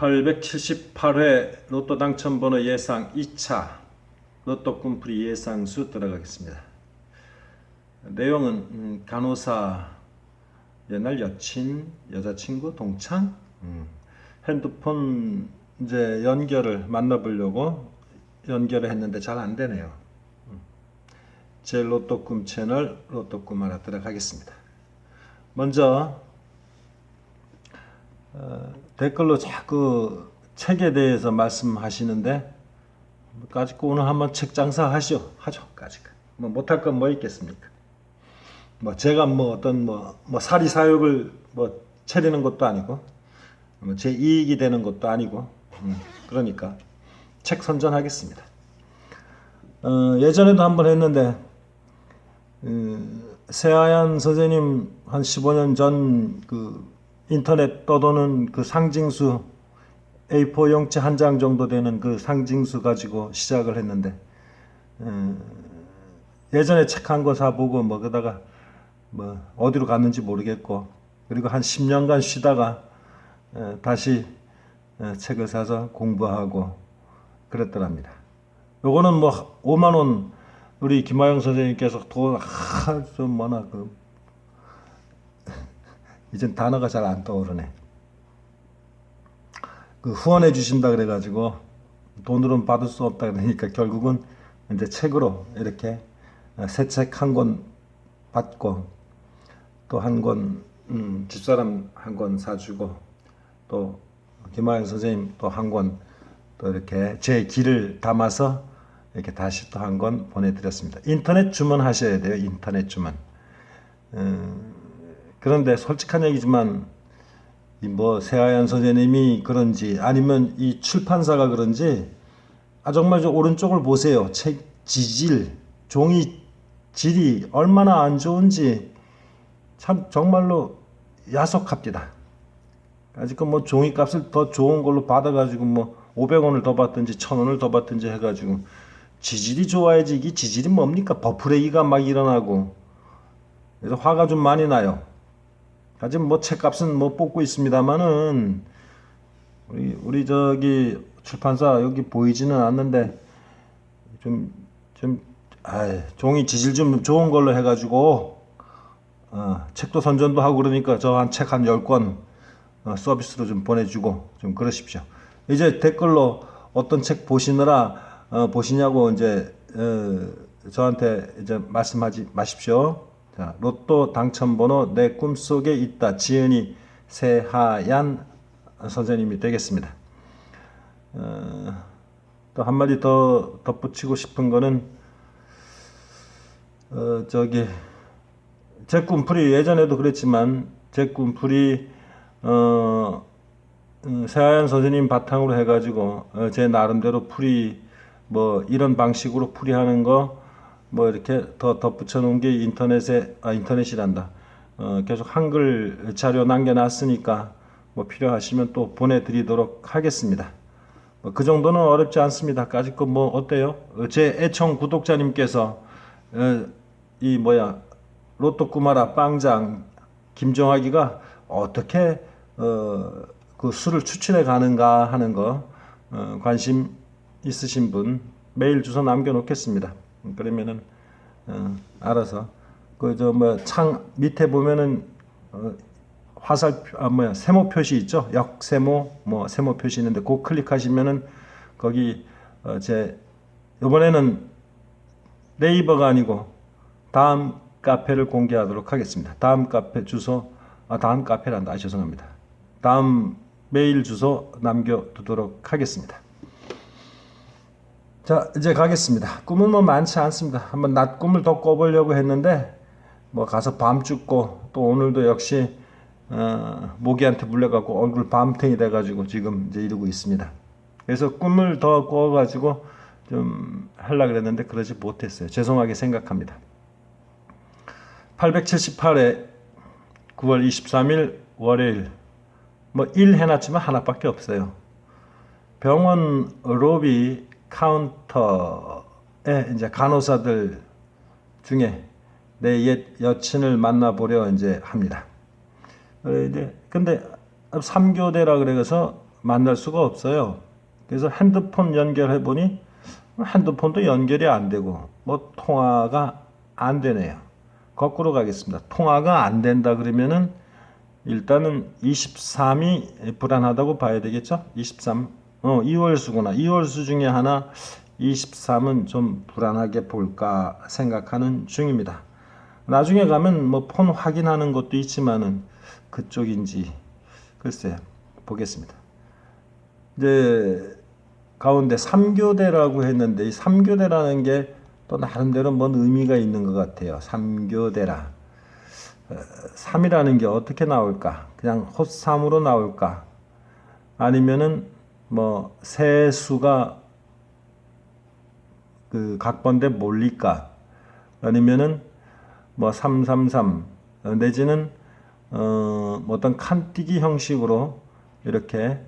878회 로또 당첨번호 예상 2차 로또 꿈풀이 예상수 들어가겠습니다. 내용은 음, 간호사 옛날 여친, 여자친구, 동창 음, 핸드폰 이제 연결을 만나보려고 연결을 했는데 잘 안 되네요. 음, 제 로또 꿈 채널 로또 꿈 하나 들어 가겠습니다. 먼저 어, 댓글로 자꾸 책에 대해서 말씀하시는데 까짓거 오늘 한번 책 장사 하시오 하죠 까짓거. 뭐 못할 건 뭐 있겠습니까? 뭐 제가 뭐 어떤 뭐, 뭐 사리 사욕을 뭐 차리는 것도 아니고 뭐 제 이익이 되는 것도 아니고 음, 그러니까 책 선전하겠습니다. 어, 예전에도 한번 했는데 음, 세하얀 선생님 한 15년 전 그 인터넷 떠도는 그 상징수 A4 용지 한 장 정도 되는 그 상징수 가지고 시작을 했는데 음, 예전에 책한거 사보고 뭐 그러다가 뭐 어디로 갔는지 모르겠고 그리고 한 10년간 쉬다가 에, 다시 에, 책을 사서 공부하고 그랬더랍니다. 요거는 뭐 5만 원 우리 김하영 선생님께서 돈좀 뭐나 그 이젠 단어가 잘 안 떠오르네. 그 후원해 주신다 그래가지고 돈으로는 받을 수 없다 그러니까 결국은 이제 책으로 이렇게 새 책 한 권 받고 또 한권 음, 집사람 한 권 사주고 또 김하영 선생님 또 한 권 또 이렇게 제 길을 담아서 이렇게 다시 또 한 권 보내드렸습니다. 인터넷 주문하셔야 돼요. 인터넷 주문. 음, 그런데 솔직한 얘기지만 이뭐 세하얀 선생님이 그런지 아니면 이 출판사가 그런지 아 정말 저 오른쪽을 보세요. 책 지질, 종이 질이 얼마나 안 좋은지 참 정말로 야속합니다. 아직 뭐 종이 값을 더 좋은 걸로 받아가지고 뭐 500원을 더 받든지 1000원을 더 받든지 해가지고 지질이 좋아야지 이게 지질이 뭡니까? 버프레기가 막 일어나고 그래서 화가 좀 많이 나요. 하지만 뭐 책값은 뭐 뽑고 있습니다만은 우리 우리 저기 출판사 여기 보이지는 않는데 좀 좀 아 종이 지질 좀 좋은 걸로 해가지고 어, 책도 선전도 하고 그러니까 저 한 책한 10권 어, 서비스로 좀 보내주고 좀 그러십시오. 이제 댓글로 어떤 책 보시느라 어, 보시냐고 이제 어, 저한테 이제 말씀하지 마십시오. 자, 로또 당첨번호 내 꿈속에 있다. 지은이 새하얀 선생님이 되겠습니다. 어, 또 한마디 더 덧붙이고 싶은 거는 어, 저기 제 꿈풀이 예전에도 그랬지만 제 꿈풀이 어, 음, 새하얀 선생님 바탕으로 해가지고 어, 제 나름대로 풀이 뭐 이런 방식으로 풀이하는 거 뭐 이렇게 더 덧붙여 놓은 게 인터넷에 아 인터넷이란다. 어, 계속 한글 자료 남겨놨으니까 뭐 필요하시면 또 보내드리도록 하겠습니다. 뭐 그 정도는 어렵지 않습니다. 까짓 거 뭐 어때요? 어, 제 애청 구독자님께서 어, 이 뭐야 로또 꾸마라 빵장 김정학이가 어떻게 어, 그 술을 추출해 가는가 하는 거 어, 관심 있으신 분 메일 주소 남겨놓겠습니다. 그러면은 어, 알아서 그 저 뭐 창 밑에 보면은 어, 화살 아 뭐야 세모 표시 있죠? 역 세모 뭐 세모 표시 있는데 그 클릭하시면은 거기 어, 제 이번에는 네이버가 아니고 다음 카페를 공개하도록 하겠습니다. 다음 카페 주소 아 다음 카페란다. 아, 죄송합니다. 다음 메일 주소 남겨두도록 하겠습니다. 자 이제 가겠습니다. 꿈은 뭐 많지 않습니다. 한번 낮 꿈을 더 꿔보려고 했는데 뭐 가서 밤 죽고 또 오늘도 역시 어, 모기한테 물려갖고 얼굴 밤탱이 돼가지고 지금 이제 이러고 있습니다. 그래서 꿈을 더 꿔가지고 좀 하려 그랬는데 그러지 못했어요. 죄송하게 생각합니다. 878회 9월 23일 월요일 뭐 일 해놨지만 하나밖에 없어요. 병원 로비 카운터에 이제 간호사들 중에 내 옛 여친을 만나보려 이제 합니다. 어, 이제 근데 3교대라 그래서 만날 수가 없어요. 그래서 핸드폰 연결해 보니 핸드폰도 연결이 안 되고 뭐 통화가 안 되네요. 거꾸로 가겠습니다. 통화가 안 된다 그러면은 일단은 23이 불안하다고 봐야 되겠죠? 23. 어, 2월 수구나. 2월 수 중에 하나 23은 좀 불안하게 볼까 생각하는 중입니다. 나중에 가면 뭐 폰 확인하는 것도 있지만은 그쪽인지 글쎄요. 보겠습니다. 이제 가운데 3교대라고 했는데 이 3교대라는 게 또 나름대로 뭔 의미가 있는 것 같아요. 3교대라. 3이라는 게 어떻게 나올까? 그냥 헛삼으로 나올까? 아니면은 뭐 세수가 그 각번대 몰릴까? 아니면은 뭐 333 어, 내지는 어, 뭐 어떤 칸뛰기 형식으로 이렇게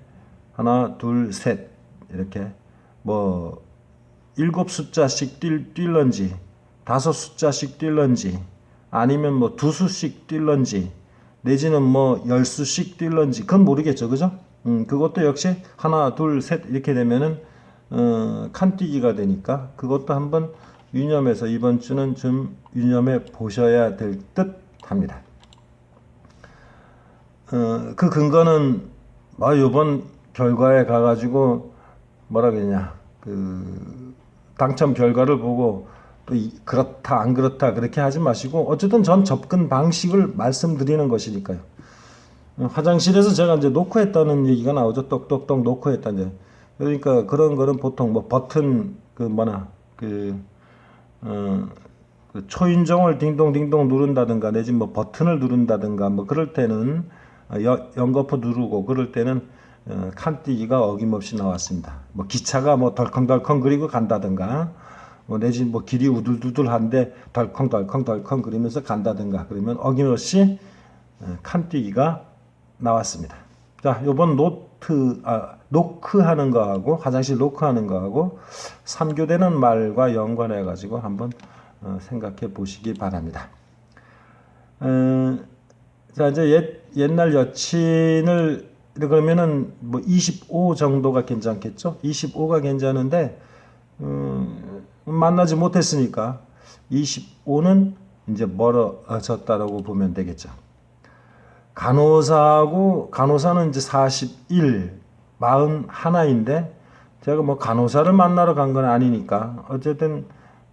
하나 둘 셋 이렇게 뭐 일곱 숫자씩 뛸, 뛸런지 다섯 숫자씩 뛸런지 아니면 뭐 두 수씩 뛸런지 내지는 뭐 열 수씩 뛸런지 그건 모르겠죠 그죠? 음, 그것도 역시 하나 둘 셋 이렇게 되면은 어, 칸뛰기가 되니까 그것도 한번 유념해서 이번 주는 좀 유념해 보셔야 될 듯 합니다. 어, 그 근거는 뭐 요번 결과에 가가지고 뭐라 그러냐 그 당첨 결과를 보고 또 이- 그렇다 안 그렇다 그렇게 하지 마시고 어쨌든 전 접근 방식을 말씀드리는 것이니까요. 어, 화장실에서 제가 이제 노크했다는 얘기가 나오죠. 똑똑똑 노크했다 이제. 그러니까 그런 거는 보통 뭐 버튼 그 뭐나 그 어, 그 초인종을 딩동딩동 누른다든가 내지 뭐 버튼을 누른다든가 뭐 그럴 때는 어, 여- 연거푸 누르고 그럴 때는 어, 칸뛰기가 어김없이 나왔습니다. 뭐 기차가 뭐 덜컹덜컹 그리고 간다든가 뭐 내지 뭐 길이 우둘두둘한데 덜컹덜컹덜컹 그리면서 간다든가 그러면 어김없이 어, 칸뛰기가 나왔습니다. 자, 요번 노트 아 노크 하는 거하고 화장실 노크 하는 거하고 삼교되는 말과 연관해 가지고 한번 어, 생각해 보시기 바랍니다. 어, 자 이제 옛, 옛날 여친을 그러면은 뭐 25 정도가 괜찮겠죠? 25가 괜찮은데 음, 만나지 못했으니까 25는 이제 멀어졌다라고 보면 되겠죠. 간호사하고 간호사는 이제 41, 41인데 제가 뭐 간호사를 만나러 간 건 아니니까 어쨌든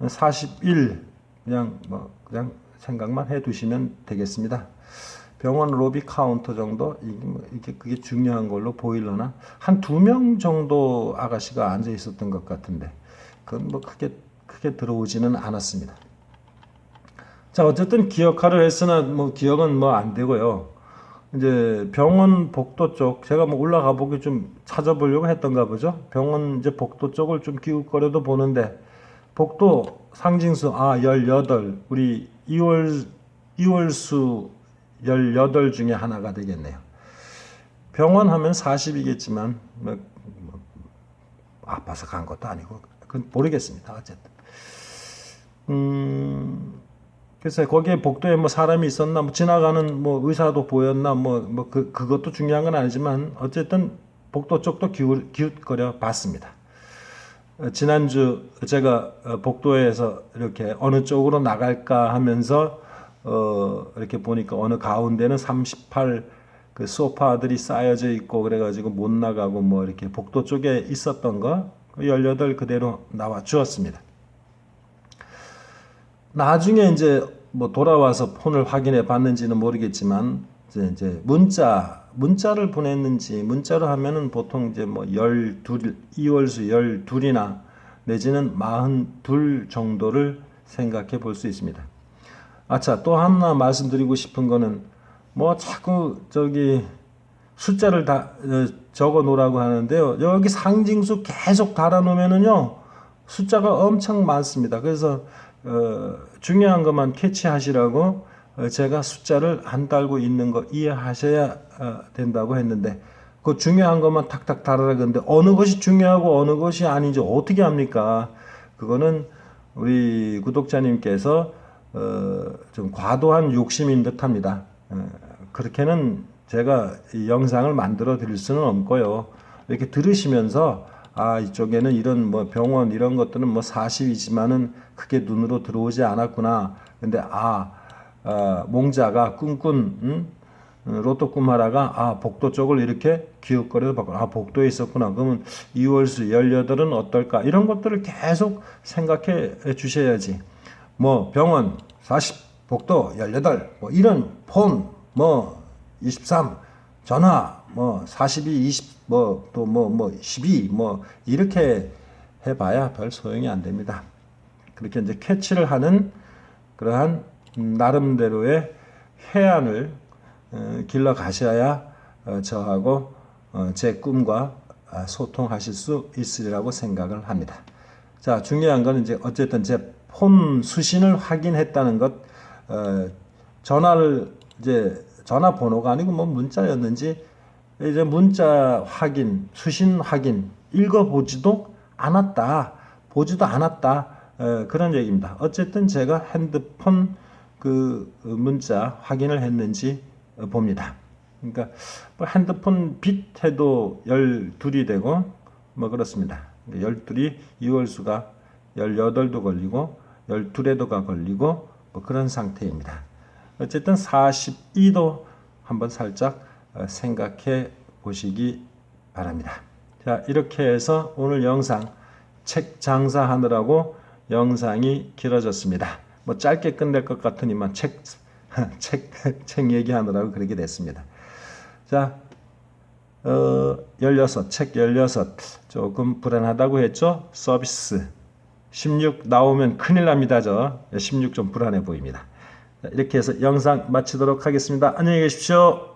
41 그냥 뭐 그냥 생각만 해 두시면 되겠습니다. 병원 로비 카운터 정도 이게 뭐 그게 중요한 걸로 보일러나 한 두 명 정도 아가씨가 앉아 있었던 것 같은데 그건 뭐 크게 크게 들어오지는 않았습니다. 자 어쨌든 기억하려 했으나 뭐 기억은 뭐 안 되고요. 이제 병원 복도 쪽 제가 뭐 올라가 보기 좀 찾아보려고 했던가 보죠. 병원 이제 복도 쪽을 좀 기웃거려도 보는데 복도 상징수 아 18. 우리 2월 2월 수 18 중에 하나가 되겠네요. 병원 하면 40이겠지만 뭐, 뭐 아파서 간 것도 아니고 그건 모르겠습니다. 어쨌든. 음 그래서 거기에 복도에 뭐 사람이 있었나 뭐 지나가는 뭐 의사도 보였나 뭐 뭐 그 그것도 중요한 건 아니지만 어쨌든 복도 쪽도 기웃 기웃거려 봤습니다. 어, 지난주 제가 어, 복도에서 이렇게 어느 쪽으로 나갈까 하면서 어 이렇게 보니까 어느 가운데는 38 그 소파들이 쌓여져 있고 그래가지고 못 나가고 뭐 이렇게 복도 쪽에 있었던 거 18 그대로 나와 주었습니다. 나중에 이제 뭐 돌아와서 폰을 확인해 봤는지는 모르겠지만 이제, 이제 문자 문자를 보냈는지 문자로 하면은 보통 이제 뭐 12, 2월수 12이나 내지는 42 정도를 생각해 볼 수 있습니다. 아차 또 하나 말씀드리고 싶은 거는 뭐 자꾸 저기 숫자를 다 어, 적어 놓으라고 하는데요. 여기 상징수 계속 달아 놓으면은요. 숫자가 엄청 많습니다. 그래서 어, 중요한 것만 캐치하시라고 어, 제가 숫자를 안 달고 있는 거 이해하셔야 어, 된다고 했는데 그 중요한 것만 탁탁 달아라 그런데 어느 것이 중요하고 어느 것이 아닌지 어떻게 합니까? 그거는 우리 구독자님께서 어, 좀 과도한 욕심인 듯합니다. 어, 그렇게는 제가 이 영상을 만들어 드릴 수는 없고요. 이렇게 들으시면서 아 이쪽에는 이런 뭐 병원 이런 것들은 뭐 40이지만은 크게 눈으로 들어오지 않았구나. 근데 아, 아 몽자가 꿈꾼 음? 로또 꿈하라가 아 복도 쪽을 이렇게 기웃거려서 봤고 아 복도에 있었구나. 그러면 이월수 18은 어떨까? 이런 것들을 계속 생각해 주셔야지. 뭐 병원 40 복도 18뭐 이런 폰 뭐 23 전화 뭐 42 20 뭐 또 뭐 뭐 12 뭐 이렇게 해 봐야 별 소용이 안 됩니다. 그렇게 이제 캐치를 하는 그러한 음, 나름대로의 해안을 어, 길러 가셔야 어, 저하고 어, 제 꿈과 아, 소통하실 수 있으리라고 생각을 합니다. 자, 중요한 건 이제 어쨌든 제 폰 수신을 확인했다는 것, 어, 전화를 이제 전화 번호가 아니고 뭐 문자였는지 이제 문자 확인, 수신 확인 읽어보지도 않았다, 보지도 않았다 어, 그런 얘기입니다. 어쨌든 제가 핸드폰 그 문자 확인을 했는지 어, 봅니다. 그러니까 뭐 핸드폰 빚해도 12이 되고 뭐 그렇습니다. 12이 2월수가 18도 걸리고 12에도가 걸리고 뭐 그런 상태입니다. 어쨌든 42도 한번 살짝 어, 생각해 보시기 바랍니다. 자, 이렇게 해서 오늘 영상 책 장사하느라고 영상이 길어졌습니다. 뭐 짧게 끝낼 것 같으니만 책, 책, 책 얘기하느라고 그렇게 됐습니다. 자, 어, 16, 책 16. 조금 불안하다고 했죠? 서비스. 16 나오면 큰일 납니다, 저. 16 좀 불안해 보입니다. 자, 이렇게 해서 영상 마치도록 하겠습니다. 안녕히 계십시오.